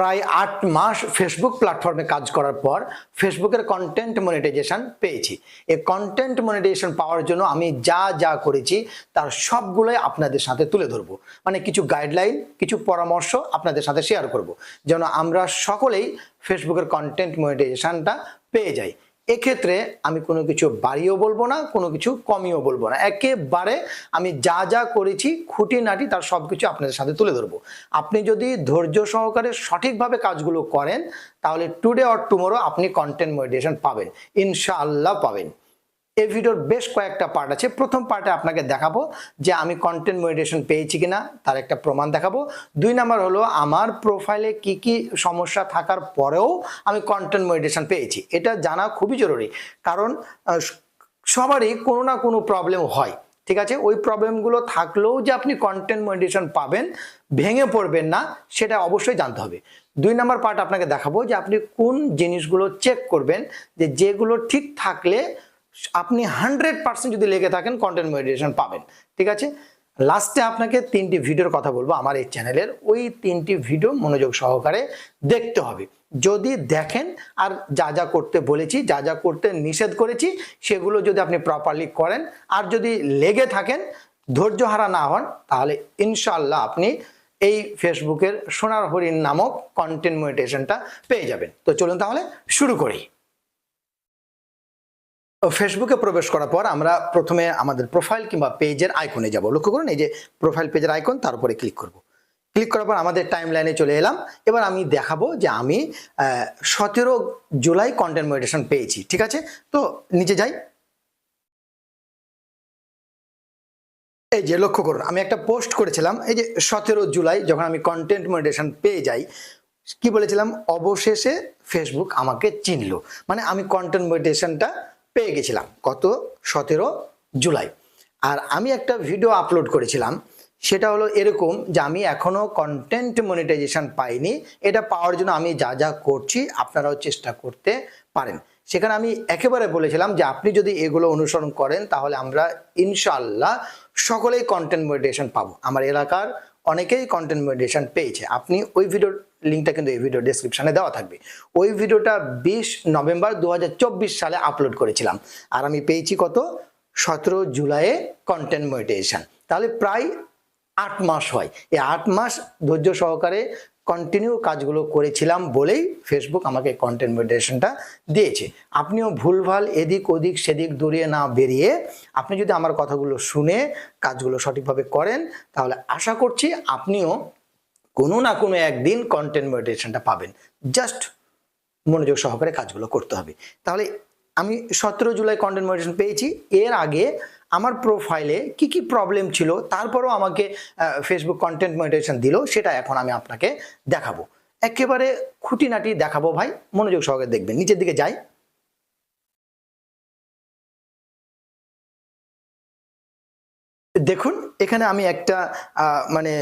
প্রায় আট মাস ফেসবুক প্ল্যাটফর্মে কাজ করার পর ফেসবুকের কন্টেন্ট মনিটাইজেশন পেয়েছি। এ কন্টেন্ট মনিটাইজেশন পাওয়ার জন্য আমি যা যা করেছি তার সবগুলোই আপনাদের সাথে তুলে ধরবো। মানে কিছু গাইডলাইন কিছু পরামর্শ আপনাদের সাথে শেয়ার করব। যেন আমরা সকলেই ফেসবুকের কন্টেন্ট মনিটাইজেশনটা পেয়ে যাই। এক্ষেত্রে আমি কোনো কিছু বাড়িও বলব না, কোনো কিছু কমিও বলব না। একেবারে আমি যা যা করেছি, খুঁটিনাটি তার সব কিছু আপনাদের সাথে তুলে ধরবো। আপনি যদি ধৈর্য সহকারে সঠিকভাবে কাজগুলো করেন, তাহলে টুডে অর টুমোরো আপনি কন্টেন্ট মডিটেশন পাবেন। ইনশাআল্লাহ পাবেন। এই ভিডিওর বেশ কয়েকটা পার্ট আছে। প্রথম পার্টে আপনাকে দেখাবো যে আমি কন্টেন্ট মডিটেশন পেয়েছি কিনা, তার একটা প্রমাণ দেখাবো। দুই নাম্বার হলো, আমার প্রোফাইলে কি কি সমস্যা থাকার পরেও আমি কন্টেন্ট মডিটেশন পেয়েছি। এটা জানা খুবই জরুরি। কারণ সবারই কোনো না কোনো প্রবলেম হয়, ঠিক আছে? ওই প্রবলেমগুলো থাকলেও যে আপনি কন্টেন্ট মডিটেশন পাবেন, ভেঙে পড়বেন না, সেটা অবশ্যই জানতে হবে। দুই নাম্বার পার্ট আপনাকে দেখাবো যে আপনি কোন জিনিসগুলো চেক করবেন, যে যেগুলো ঠিক থাকলে আপনি হান্ড্রেড পার্সেন্ট যদি লেগে থাকেন কন্টেন্ট মডিটেশন পাবেন। ঠিক আছে? লাস্টে আপনাকে তিনটি ভিডিওর কথা বলব আমার এই চ্যানেলের ওই তিনটি ভিডিও মনোযোগ সহকারে দেখতে হবে। যদি দেখেন, আর যা যা করতে বলেছি, যা যা করতে নিষেধ করেছি, সেগুলো যদি আপনি প্রপারলি করেন, আর যদি লেগে থাকেন, ধৈর্য হারা না হন, তাহলে ইনশাল্লাহ আপনি এই ফেসবুকের সোনার হরিণ নামক কন্টেন্ট মনিটেশনটা পেয়ে যাবেন। তো চলুন তাহলে শুরু করি। ফেসবুকে প্রবেশ করার পর আমরা প্রথমে আমাদের প্রোফাইল কিংবা পেজের আইকনে যাব। লক্ষ্য করুন, এই যে প্রোফাইল পেজের আইকন তার উপরে ক্লিক করব। ক্লিক করার পর আমাদের টাইম লাইনে চলে এলাম। এবার আমি দেখাবো যে আমি সতেরো জুলাই কন্টেন্ট মডিটেশন পেয়েছি, ঠিক আছে? তো নিচে যাই। এই যে লক্ষ্য করুন, আমি একটা পোস্ট করেছিলাম, এই যে সতেরো জুলাই যখন আমি কন্টেন্ট মডিটেশন পেয়ে যাই, কি বলেছিলাম? অবশেষে ফেসবুক আমাকে চিনলো। মানে আমি কন্টেন্ট মডিটেশনটা পেয়ে গেছিলাম। কত? সতেরো জুলাই। আর আমি একটা ভিডিও আপলোড করেছিলাম। সেটা হলো এরকম যে আমি এখনও কন্টেন্ট মনিটাইজেশন পাইনি। এটা পাওয়ার জন্য আমি যা যা করছি আপনারাও চেষ্টা করতে পারেন। সেখানে আমি একেবারে বলেছিলাম যে আপনি যদি এগুলো অনুসরণ করেন তাহলে আমরা ইনশাল্লাহ সকলেই কন্টেন্ট মনিটাইজেশন পাবো। আমার এলাকার অনেকেই কন্টেন্ট মনিটাইজেশন পেয়েছে। আপনি ওই ভিডিওর লিঙ্কটা কিন্তু এই ভিডিও ডিসক্রিপশানে দেওয়া থাকবে। ওই ভিডিওটা বিশ নভেম্বর দু হাজার চব্বিশ সালে আপলোড করেছিলাম। আর আমি পেয়েছি কত? সতেরো জুলাইয়ে কন্টেন্ট মনিটাইজেশন তাহলে প্রায় আট মাস হয়। এই আট মাস ধৈর্য সহকারে কন্টিনিউ কাজগুলো করেছিলাম বলেই ফেসবুক আমাকে কন্টেন্ট মনিটাইজেশনটা দিয়েছে। আপনিও ভুলভাল এদিক ওদিক সেদিক দূরিয়ে না বেরিয়ে আপনি যদি আমার কথাগুলো শুনে কাজগুলো সঠিকভাবে করেন, তাহলে আশা করছি আপনিও কোনো না কোনো একদিন কন্টেন্ট মনিটাইজেশনটা পাবেন। জাস্ট মনোযোগ সহকারে কাজগুলো করতে হবে। তাহলে আমি সতেরো জুলাই কন্টেন্ট মনিটাইজেশন পেয়েছি। এর আগে আমার প্রোফাইলে কি কি প্রবলেম ছিল, তারপরেও আমাকে ফেসবুক কন্টেন্ট মনিটাইজেশন দিল, সেটা এখন আমি আপনাকে দেখাবো। একেবারে খুঁটিনাটি দেখাবো ভাই, মনোযোগ সহকারে দেখবেন। নিচের দিকে যাই। দেখুন, এখানে আমি একটা মানে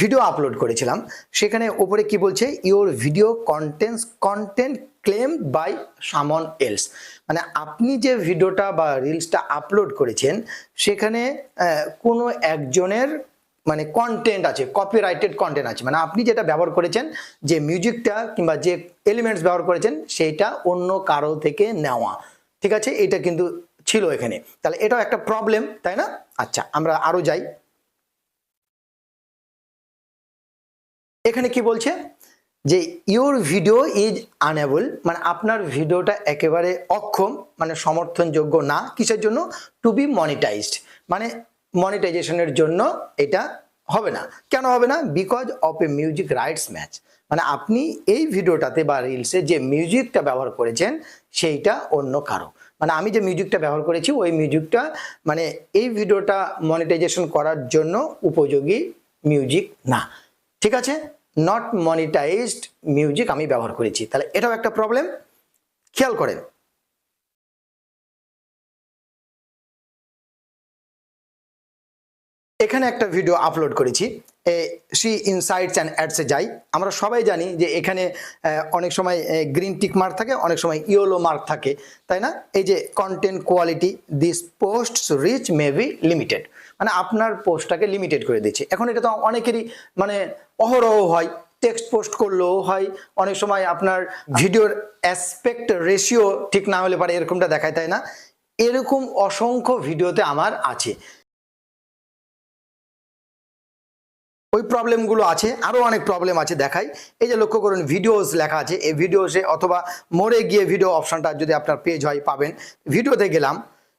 ভিডিও আপলোড করেছিলাম। সেখানে ওপরে কি বলছে your video contents content claim by someone else মানে আপনি যে ভিডিওটা বা রিলসটা আপলোড করেছেন, সেখানে কোনো একজনের মানে কন্টেন্ট আছে কপিরাইটেড কন্টেন্ট আছে। মানে আপনি যেটা ব্যবহার করেছেন, যে মিউজিকটা কিংবা যে এলিমেন্টস ব্যবহার করেছেন, সেইটা অন্য কারও থেকে নেওয়া। ঠিক আছে? এটা কিন্তু ছিল এখানে। তাহলে এটাও একটা প্রবলেম তাই না? আচ্ছা আমরা আরও যাই। এখানে কি বলছে? যে ইওর ভিডিও ইজ আনএবল মানে আপনার ভিডিওটা একেবারে অক্ষম মানে সমর্থনযোগ্য না। কিসের জন্য? টু বি মনিটাইজড মানে মনিটাইজেশনের জন্য এটা হবে না। কেন হবে না? Because of a music rights match মানে আপনি এই ভিডিওটাতে বা রিলসে যে মিউজিকটা ব্যবহার করেছেন, সেইটা অন্য কারও। মানে আমি যে মিউজিকটা ব্যবহার করেছি, ওই মিউজিকটা মানে এই ভিডিওটা মনিটাইজেশন করার জন্য উপযোগী মিউজিক না। ঠিক আছে? নট মনিটাইজড মিউজিক আমি ব্যবহার করেছি। তাহলে এটাও একটা প্রবলেম খেয়াল করেন। এখানে একটা ভিডিও আপলোড করেছি। সি ইনসাইটস অ্যান্ড অ্যাডসে যাই আমরা সবাই জানি যে এখানে অনেক সময় গ্রিন টিক মার্ক থাকে, অনেক সময় ইয়েলো মার্ক থাকে, তাই না? এই যে content quality this post reach may be limited মানে আপনার পোস্টটাকে লিমিটেড করে দিচ্ছে। এখন এটা তো অনেকেরই মানে অহরহ হয় টেক্সট পোস্ট করলেও হয়, অনেক সময় আপনার ভিডিওর অ্যাসপেক্ট রেশিও ঠিক না হলে পারে এরকমটা দেখায়, তাই না? এরকম অসংখ্য ভিডিওতে আমার আছে। ওই প্রবলেমগুলো আছে আরও অনেক প্রবলেম আছে দেখাই। এই যে লক্ষ্য করুন ভিডিওস লেখা আছে। এই ভিডিওসে অথবা মোড়ে গিয়ে ভিডিও অপশানটা যদি আপনার পেজ হয়, পাবেন। ভিডিওতে গেলাম।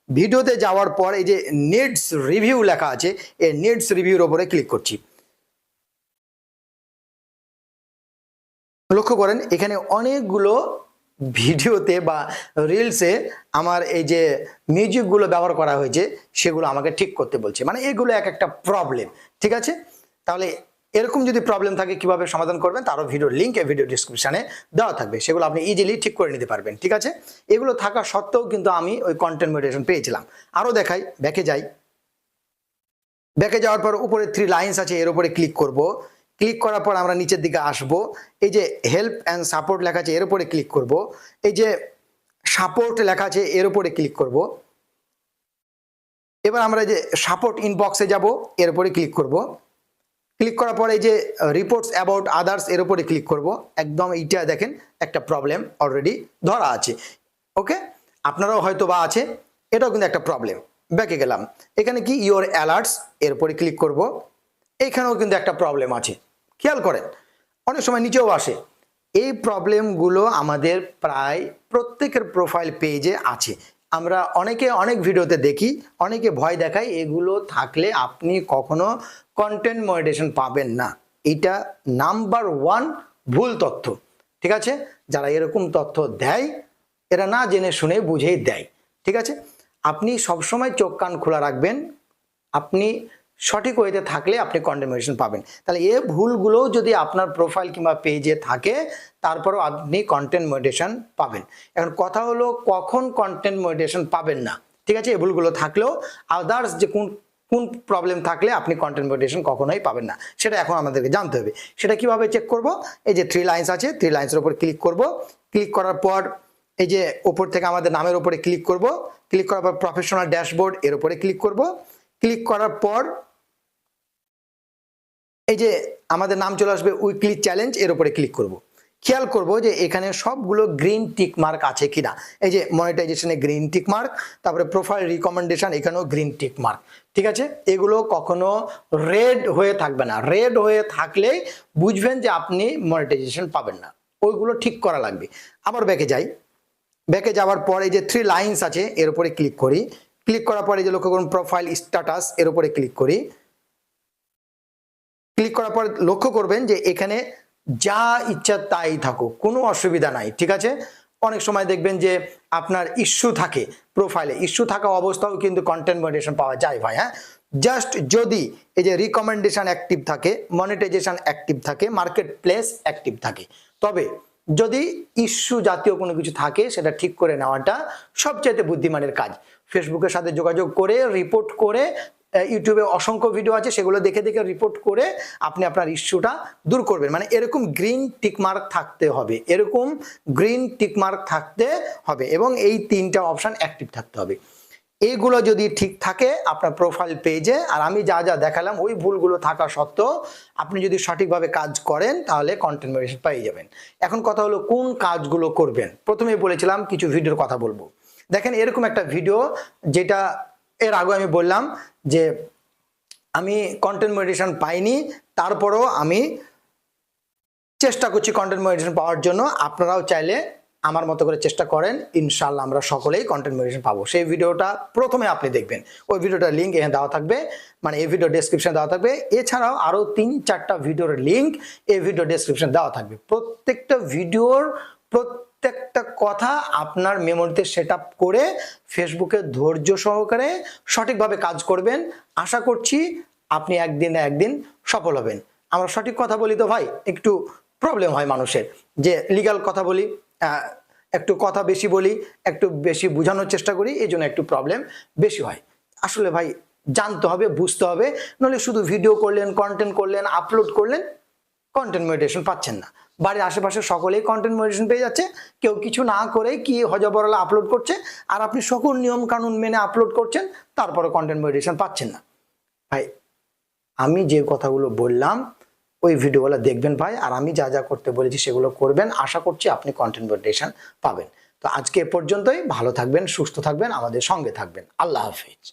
ভিডিওতে যাওয়ার পর এই যে নিডস রিভিউ লেখা আছে, এই নিডস রিভিউর ওপরে ক্লিক করছি। লক্ষ্য করেন, এখানে অনেকগুলো ভিডিওতে বা রিলসে আমার এই যে মিউজিকগুলো ব্যবহার করা হয়েছে, সেগুলো আমাকে ঠিক করতে বলছে। মানে এগুলো এক একটা প্রবলেম ঠিক আছে? তাহলে এরকম যদি প্রবলেম থাকে, কীভাবে সমাধান করবেন? তারও ভিডিও লিঙ্ক এই ভিডিও ডিসক্রিপশানে দেওয়া থাকবে। সেগুলো আপনি ইজিলি ঠিক করে নিতে পারবেন, ঠিক আছে? এগুলো থাকা সত্ত্বেও কিন্তু আমি ওই কন্টেন্ট মোটিভেশন পেয়েছিলাম। আরও দেখাই ব্যাকে যাই। ব্যাকে যাওয়ার পর উপরে থ্রি লাইন্স আছে, এর উপরে ক্লিক করব। ক্লিক করার পর আমরা নিচের দিকে আসব। এই যে হেল্প অ্যান্ড সাপোর্ট লেখা আছে, এর উপরে ক্লিক করব। এই যে সাপোর্ট লেখা আছে, এর উপরে ক্লিক করব। এবার আমরা যে সাপোর্ট ইনবক্সে যাব, এর উপরে ক্লিক করব। ক্লিক করার পরে এই যে রিপোর্টস অ্যাবাউট আদার্স এর উপরে ক্লিক করব। একদম এইটা দেখেন, একটা প্রবলেম অলরেডি ধরা আছে। ওকে আপনারাও হয়তো বা আছে, এটাও কিন্তু একটা প্রবলেম ব্যাকে গেলাম। এখানে কি? ইওর অ্যালার্টস এর উপরে ক্লিক করব। এখানেও কিন্তু একটা প্রবলেম আছে। খেয়াল করেন, অনেক সময় নিচেও আসে। এই প্রবলেমগুলো আমাদের প্রায় প্রত্যেকের প্রোফাইল পেজে আছে। আমরা অনেকে অনেক ভিডিওতে দেখি, অনেকে ভয় দেখায় এগুলো থাকলে আপনি কখনো কন্টেন্ট মনিটেশন পাবেন না। এটা নাম্বার ওয়ান ভুল তথ্য, ঠিক আছে? যারা এরকম তথ্য দেয়, এরা না জেনে শুনে বুঝেই দেয়, ঠিক আছে? আপনি সবসময় চোখ কান খোলা রাখবেন, আপনি সঠিক ওয়েতে থাকলে আপনি কন্টেন্ট পাবেন। তাহলে এ ভুলগুলোও যদি আপনার প্রোফাইল কিংবা পেজে থাকে, তারপরও আপনি কন্টেন্ট মনিটেশন পাবেন। এখন কথা হলো, কখন কন্টেন্ট মনিটেশন পাবেন না? ঠিক আছে? এ ভুলগুলো থাকলেও আদার্স যে কোন কোন প্রবলেম থাকলে আপনি কন্টেন্ট মনিটেশন কখনোই পাবেন না। সেটা এখন আমাদেরকে জানতে হবে। সেটা কীভাবে চেক করব? এই যে থ্রি লাইন্স আছে থ্রি লাইন্সের উপর ক্লিক করব। ক্লিক করার পর এই যে ওপর থেকে আমাদের নামের উপরে ক্লিক করব। ক্লিক করার পর প্রফেশনাল ড্যাশবোর্ড এর উপরে ক্লিক করব। ক্লিক করার পর এই যে আমাদের নাম চলে আসবে উইকলি চ্যালেঞ্জ এর উপরে ক্লিক করব। খেয়াল করব যে এখানে সবগুলো গ্রিন টিক মার্ক আছে কিনা। এই যে মনিটাইজেশনে গ্রিন টিক মার্ক তারপরে প্রোফাইল রিকমেন্ডেশন এখানেও গ্রিন টিক মার্ক ঠিক আছে? এগুলো কখনো রেড হয়ে থাকবে না। রেড হয়ে থাকলে বুঝবেন যে আপনি মনিটাইজেশন পাবেন না। ওইগুলো ঠিক করা লাগবে। আবার ব্যাকে যাই। ব্যাকে যাওয়ার পর যে থ্রি লাইন্স আছে, এর উপরে ক্লিক করি। ক্লিক করার পরে যে লক্ষ্য করুন প্রোফাইল স্ট্যাটাস এর উপরে ক্লিক করি। ক্লিক করার পর লক্ষ্য করবেন যে এখানে যা ইচ্ছা তাই থাকুক, কোনো অসুবিধা নাই, ঠিক আছে? অনেক সময় দেখবেন যে আপনার ইস্যু থাকে, প্রোফাইলে, ইস্যু থাকা অবস্থাও কিন্তু কন্টেন্ট মনিটেশন পাওয়া যায় ভাই হ্যাঁ? জাস্ট যদি এই যে রিকমেন্ডেশন অ্যাক্টিভ থাকে মনিটাইজেশন অ্যাক্টিভ থাকে মার্কেট প্লেস অ্যাক্টিভ থাকে, তবে যদি ইস্যু জাতীয় কোনো কিছু থাকে, সেটা ঠিক করে নেওয়াটা সবচাইতে বুদ্ধিমানের কাজ। ফেসবুকের সাথে যোগাযোগ করে রিপোর্ট করে ইউটিউবে অসংখ্য ভিডিও আছে, সেগুলো দেখে দেখে রিপোর্ট করে আপনি আপনার ইস্যুটা দূর করবেন। মানে এরকম গ্রিন টিকমার্ক থাকতে হবে। এরকম গ্রিন টিকমার্ক থাকতে হবে এবং এই তিনটা অপশান অ্যাক্টিভ থাকতে হবে। এইগুলো যদি ঠিক থাকে আপনার প্রোফাইল পেজে আর আমি যা যা দেখালাম, ওই ভুলগুলো থাকা সত্ত্বেও আপনি যদি সঠিকভাবে কাজ করেন, তাহলে কন্টেন্ট মনিটেশন পেয়ে যাবেন। এখন কথা হলো, কোন কাজগুলো করবেন? প্রথমেই বলেছিলাম, কিছু ভিডিওর কথা বলব। দেখেন, এরকম একটা ভিডিও যেটা এর আগে আমি বললাম যে আমি কন্টেন্ট মনিটেশন পাইনি, তারপরেও আমি চেষ্টা করছি কন্টেন্ট মনিটেশন পাওয়ার জন্য। আপনারাও চাইলে আমার মতো করে চেষ্টা করেন ইনশাল্লাহ আমরা সকলেই কন্টেন্ট মনিটেশন পাবো। সেই ভিডিওটা প্রথমে আপনি দেখবেন। ওই ভিডিওটার লিঙ্ক এখানে দেওয়া থাকবে মানে এই ভিডিও ডেসক্রিপশন দেওয়া থাকবে। এছাড়াও আরও তিন চারটা ভিডিওর লিঙ্ক এই ভিডিও ডেসক্রিপশন দেওয়া থাকবে। প্রত্যেকটা ভিডিওর প্রত্যেকটা কথা আপনার মেমোরিতে সেট করে ফেসবুকে ধৈর্য সহকারে সঠিকভাবে কাজ করবেন। আশা করছি আপনি একদিন না একদিন সফল হবেন। আমরা সঠিক কথা বলি তো ভাই, একটু প্রবলেম হয় মানুষের। যে লিগ্যাল কথা বলি একটু কথা বেশি বলি, একটু বেশি বোঝানোর চেষ্টা করি, এই জন্য একটু প্রবলেম বেশি হয়। আসলে ভাই, জানতে হবে, বুঝতে হবে, নইলে শুধু ভিডিও করলেন কন্টেন্ট করলেন আপলোড করলেন কন্টেন্ট মেডিটেশন পাচ্ছেন না। বাড়ির আশেপাশে সকলেই কন্টেন্ট মেডিটেশন পেয়ে যাচ্ছে। কেউ কিছু না করে কি হজবরলা আপলোড করছে, আর আপনি সকল নিয়ম কানুন মেনে আপলোড করছেন তারপরে কন্টেন্ট মেডিটেশন পাচ্ছেন না। ভাই, আমি যে কথাগুলো বললাম, ওই ভিডিওগুলো দেখবেন ভাই, আর আমি যা যা করতে বলেছি সেগুলো করবেন। আশা করছি আপনি কন্টেন্ট মনিটাইজেশন পাবেন। তো আজকে এ পর্যন্তই, ভালো থাকবেন, সুস্থ থাকবেন, আমাদের সঙ্গে থাকবেন। আল্লাহ হাফিজ।